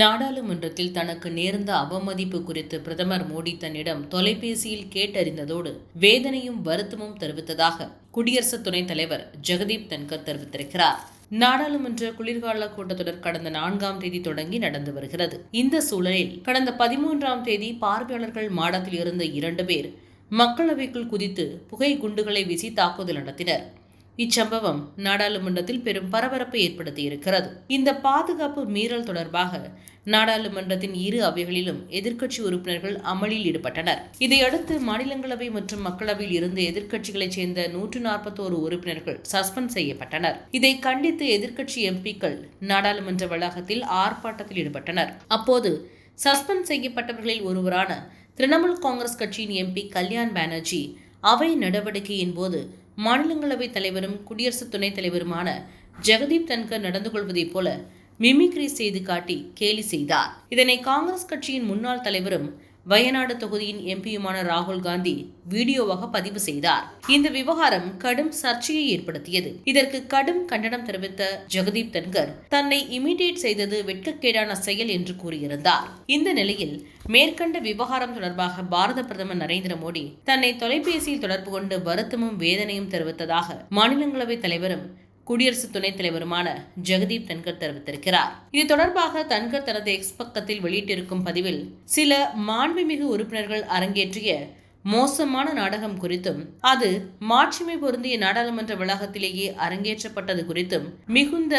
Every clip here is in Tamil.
நாடாளுமன்றத்தில் தனக்கு நேர்ந்த அவமதிப்பு குறித்து பிரதமர் மோடி தன்னிடம் தொலைபேசியில் கேட்டறிந்ததோடு வேதனையும் வருத்தமும் தெரிவித்ததாக குடியரசு துணைத் தலைவர் ஜெகதீப் தன்கர் தெரிவித்திருக்கிறார். நாடாளுமன்ற குளிர்கால கூட்டத்தொடர் கடந்த நான்காம் தேதி தொடங்கி நடந்து வருகிறது. இந்த சூழலில் கடந்த பதிமூன்றாம் தேதி பார்வையாளர்கள் மாடத்தில் இருந்த இரண்டு பேர் மக்களவைக்குள் குதித்து புகை குண்டுகளை வீசி தாக்குதல் நடத்தினர். இச்சம்பவம் நாடாளுமன்றத்தில் பெரும் பரபரப்பை ஏற்படுத்தியிருக்கிறது. இந்த பாதுகாப்பு மீறல் தொடர்பாக நாடாளுமன்றத்தின் இரு அவைகளிலும் எதிர்க்கட்சி உறுப்பினர்கள் அமளியில் ஈடுபட்டனர். இதையடுத்து மாநிலங்களவை மற்றும் மக்களவையில் இருந்து எதிர்க்கட்சிகளைச் சேர்ந்த நூற்று நாற்பத்தோரு உறுப்பினர்கள் சஸ்பெண்ட் செய்யப்பட்டனர். இதை கண்டித்து எதிர்க்கட்சி எம்பிக்கள் நாடாளுமன்ற வளாகத்தில் ஆர்ப்பாட்டத்தில் ஈடுபட்டனர். அப்போது சஸ்பெண்ட் செய்யப்பட்டவர்களில் ஒருவரான திரிணாமுல் காங்கிரஸ் கட்சியின் எம்பி கல்யாண் பானர்ஜி அவை நடவடிக்கையின் போது மாநிலங்களவை தலைவரும் குடியரசு துணைத் தலைவருமான ஜெகதீப் தன்கர் நடந்து கொள்வதைப் போல மிமிக்ரி செய்து காட்டி கேலி செய்தார். இதனை காங்கிரஸ் கட்சியின் முன்னாள் தலைவரும் வயநாடு தொகுதியின் எம்பியுமான ராகுல் காந்தி வீடியோவாக பதிவு செய்தார். இந்த விவகாரம் கடும் சர்ச்சையை ஏற்படுத்தியது. இதற்கு கடும் கண்டனம் தெரிவித்த ஜெகதீப் தன்கர் தன்னை இமிடியேட் செய்தது வெட்கக்கேடான செயல் என்று கூறியிருந்தார். இந்த நிலையில் மேற்கண்ட விவகாரம் தொடர்பாக பாரத பிரதமர் நரேந்திர மோடி தன்னை தொலைபேசியில் தொடர்பு கொண்டு வருத்தமும் வேதனையும் தெரிவித்ததாக மாநிலங்களவை தலைவரும் குடியரசு துணைத் தலைவருமான ஜெகதீப் தன்கர் தெரிவித்திருக்கிறார். இது தொடர்பாக தன்கர் தனது எக்ஸ் பக்கத்தில் வெளியிட்டிருக்கும் பதிவில் சில மாண்புமிகு உறுப்பினர்கள் அரங்கேற்றிய மோசமான நாடகம் குறித்தும் அது மாட்சிமை பொருந்திய நாடாளுமன்ற வளாகத்திலேயே அரங்கேற்றப்பட்டது குறித்தும் மிகுந்த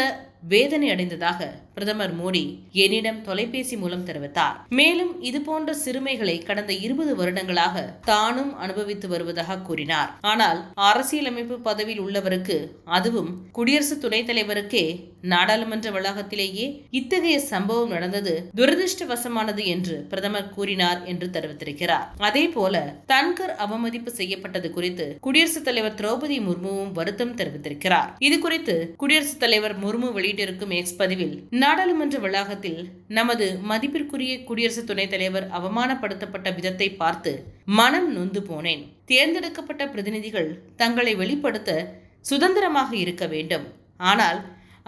வேதனை அடைந்ததாக பிரதமர் மோடி என்னிடம் தொலைபேசி மூலம் தெரிவித்தார். மேலும் இதுபோன்ற சிறுமைகளை கடந்த இருபது வருடங்களாக தானும் அனுபவித்து வருவதாக கூறினார். ஆனால் அரசியலமைப்பு பதவியில் உள்ளவருக்கு அதுவும் குடியரசு துணைத் தலைவருக்கே நாடாளுமன்ற வளாகத்திலேயே இத்தகைய சம்பவம் நடந்தது துரதிருஷ்டவசமானது என்று பிரதமர் கூறினார் என்று தெரிவித்திருக்கிறார். அதே போல தன்கர் அவமதிப்பு செய்யப்பட்டது குறித்து குடியரசுத் தலைவர் திரௌபதி முர்முவும் வருத்தம் தெரிவித்திருக்கிறார். இது குறித்து குடியரசுத் தலைவர் முர்மு வெளியிட்டிருக்கும் எக்ஸ் பதிவில் நாடாளுமன்ற வளாகத்தில் நமது மதிப்பிற்குரிய குடியரசு துணைத் தலைவர் அவமானப்படுத்தப்பட்ட விதத்தை பார்த்து மனம் நொந்து போனேன். தேர்ந்தெடுக்கப்பட்ட பிரதிநிதிகள் தங்களை வெளிப்படுத்த சுதந்திரமாக இருக்க வேண்டும். ஆனால்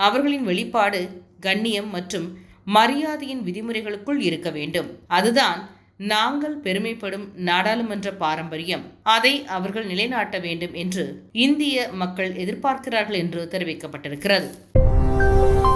அவர்களின் வெளிப்பாடு கண்ணியம் மற்றும் மரியாதையின் விதிமுறைகளுக்குள் இருக்க வேண்டும். அதுதான் நாங்கள் பெருமைப்படும் நாடாளுமன்ற பாரம்பரியம். அதை அவர்கள் நிலைநாட்ட வேண்டும் என்று இந்திய மக்கள் எதிர்பார்க்கிறார்கள் என்று தெரிவிக்கப்பட்டிருக்கிறது. Thank you.